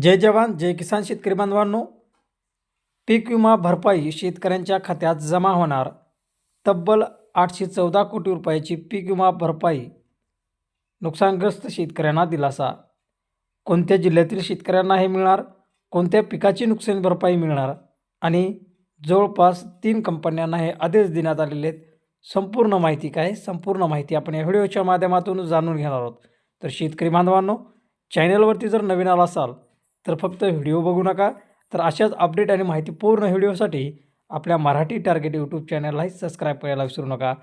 जय जवान जय किसान शेतकरी बांधवांनो. पीक विमा भरपाई शेतकऱ्यांच्या खात्यात जमा होणार. तब्बल आठशे चौदा कोटी रुपयाची पीक विमा भरपाई नुकसानग्रस्त शेतकऱ्यांना दिलासा. कोणत्या जिल्ह्यातील शेतकऱ्यांना हे मिळणार? कोणत्या पिकाची नुकसान भरपाई मिळणार? आणि जवळपास तीन कंपन्यांना हे आदेश देण्यात आलेले आहेत. संपूर्ण माहिती काय? संपूर्ण माहिती आपण या व्हिडिओच्या माध्यमातून जाणून घेणार आहोत. तर शेतकरी बांधवांनो चॅनलवरती जर नवीन आला असाल तर फक्त व्हिडिओ बघू नका. तर अशाच अपडेट आणि माहितीपूर्ण व्हिडिओसाठी आपल्या मराठी टार्गेट यूट्यूब चॅनललाही सबस्क्राईब करायला विसरू नका.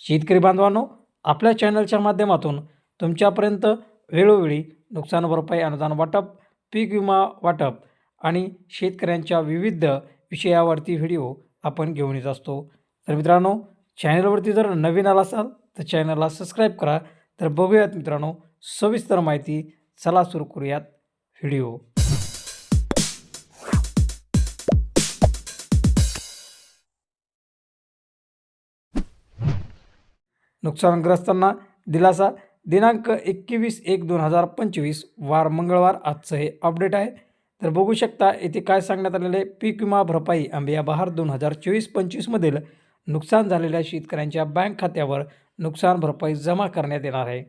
शेतकरी बांधवांनो आपल्या चॅनलच्या माध्यमातून तुमच्यापर्यंत वेळोवेळी नुकसान भरपाई अनुदान वाटप पीक विमा वाटप आणि शेतकऱ्यांच्या विविध विषयावरती व्हिडिओ आपण घेऊन येत असतो. तर मित्रांनो चॅनलवरती जर नवीन आला असाल तर चॅनलला सबस्क्राईब करा. तर बघूयात मित्रांनो सविस्तर माहिती चला सुरू करूयात व्हिडिओ. नुकसानग्रस्तांना दिलासा. दिनांक एकवीस एक दोन हजार पंचवीस वार मंगळवार. आजचं हे अपडेट आहे. तर बघू शकता येथे काय सांगण्यात आलेलं आहे? पीक विमा भरपाई आंबिया बहार दोन हजार चोवीस पंचवीसमधील नुकसान झालेल्या शेतकऱ्यांच्या बँक खात्यावर नुकसान भरपाई जमा करण्यात येणार आहे.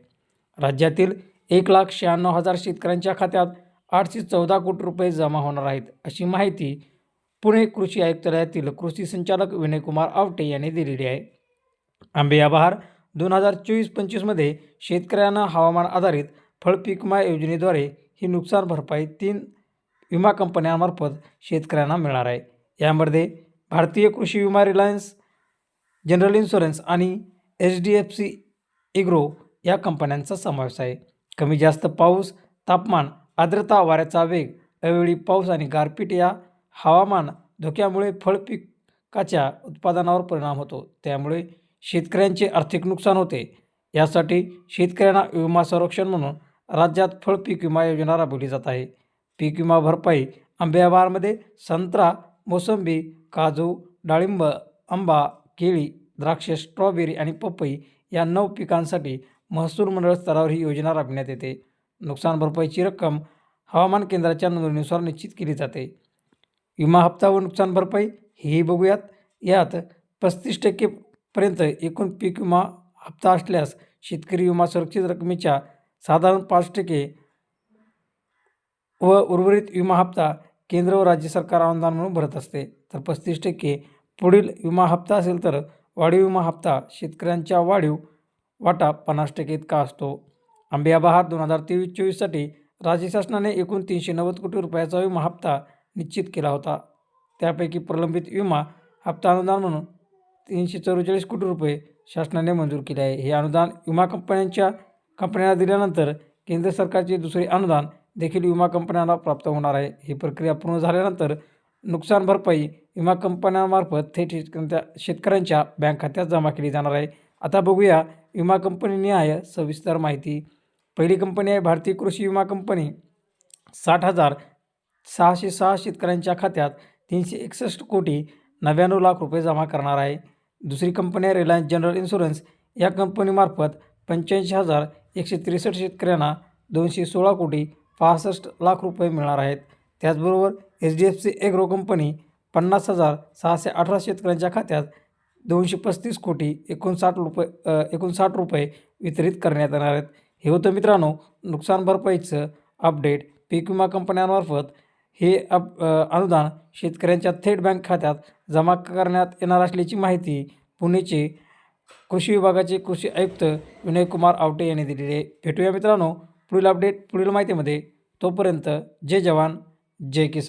राज्यातील एक लाख शहाण्णव हजार शेतकऱ्यांच्या खात्यात आठशे चौदा कोटी रुपये जमा होणार आहेत अशी माहिती पुणे कृषी आयुक्तालयातील कृषी संचालक विनयकुमार आवटे यांनी दिलेली आहे. आंबिया बहार दोन हजार चोवीस पंचवीसमध्ये शेतकऱ्यांना हवामान आधारित फळपीक विमा योजनेद्वारे ही नुकसान भरपाई तीन विमा कंपन्यांमार्फत शेतकऱ्यांना मिळणार आहे. यामध्ये भारतीय कृषी विमा रिलायन्स जनरल इन्शुरन्स आणि एच डी एफ सी इग्रो या कंपन्यांचा समावेश आहे. कमी जास्त पाऊस तापमान आर्द्रता वाऱ्याचा वेग अवेळी पाऊस आणि गारपीट या हवामान धोक्यामुळे फळपिकाच्या उत्पादनावर परिणाम होतो. त्यामुळे शेतकऱ्यांचे आर्थिक नुकसान होते. यासाठी शेतकऱ्यांना विमा संरक्षण म्हणून राज्यात फळ पीक विमा योजना राबवली जात आहे. पीक विमा भरपाई आंब्याबारमध्ये संत्रा मोसंबी काजू डाळिंब आंबा केळी द्राक्ष स्ट्रॉबेरी आणि पपई या नऊ पिकांसाठी महसूल मंडळ स्तरावर ही योजना राबविण्यात येते. नुकसान भरपाईची रक्कम हवामान केंद्राच्या नोंदणीनुसार निश्चित केली जाते. विमा हप्ता व नुकसान भरपाई हेही बघूयात. यात पस्तीस टक्के पर्यंत एकूण पीक विमा हप्ता असल्यास शेतकरी विमा सुरक्षित रकमेच्या साधारण पाच टक्के व उर्वरित विमा हप्ता केंद्र व राज्य सरकार अनुदान म्हणून भरत असते. तर पस्तीस टक्के पुढील विमा हप्ता असेल तर वाढीव विमा हप्ता शेतकऱ्यांच्या वाढीव वाटा पन्नास टक्के इतका असतो. आंबिया बहार दोन हजार तेवीस चोवीससाठी राज्य शासनाने एकूण तीनशे नव्वद कोटी रुपयाचा विमा हप्ता निश्चित केला होता. त्यापैकी प्रलंबित विमा हप्ता अनुदान म्हणून तीनशे चव्वेचाळीस कोटी रुपये शासनाने मंजूर केले आहे. हे अनुदान विमा कंपन्यांच्या कंपन्यांना दिल्यानंतर केंद्र सरकारचे दुसरे अनुदान देखील विमा कंपन्यांना प्राप्त होणार आहे. ही प्रक्रिया पूर्ण झाल्यानंतर नुकसान भरपाई विमा कंपन्यांमार्फत थेट शेतकऱ्यांच्या शेतकऱ्यांच्या बँक खात्यात जमा केली जाणार आहे. आता बघूया विमा कंपनीनिहाय आहे सविस्तर माहिती. पहिली कंपनी आहे भारतीय कृषी विमा कंपनी. साठ हजार सहाशे सहा शेतकऱ्यांच्या खात्यात तीनशे एकसष्ट कोटी नव्याण्णव लाख रुपये जमा करणार आहे. दुसरी कंपनी आहे रिलायन्स जनरल इन्शुरन्स या कंपनीमार्फत पंच्याऐंशी हजार एकशे त्रेसष्ट शेतकऱ्यांना दोनशे सोळा कोटी पासष्ट लाख रुपये मिळणार आहेत. त्याचबरोबर एच डी एफ सी एग्रो कंपनी पन्नास हजार सहाशे अठरा शेतकऱ्यांच्या खात्यात दोनशे पस्तीस कोटी एकोणसाठ रुपये एकोणसाठ रुपये वितरित करण्यात येणार आहेत. हे होतं मित्रांनो नुकसान भरपाईचं अपडेट पीक विमा कंपन्यांमार्फत हे अप अनुदान शेतकऱ्यांच्या थेट बँक खात्यात जमा करण्यात येणार असल्याची माहिती पुणेचे कृषी विभागाचे कृषी आयुक्त विनयकुमार आवटे यांनी दिलेली आहे. भेटूया मित्रांनो पुढील अपडेट पुढील माहितीमध्ये. तोपर्यंत जय जवान जय किसान.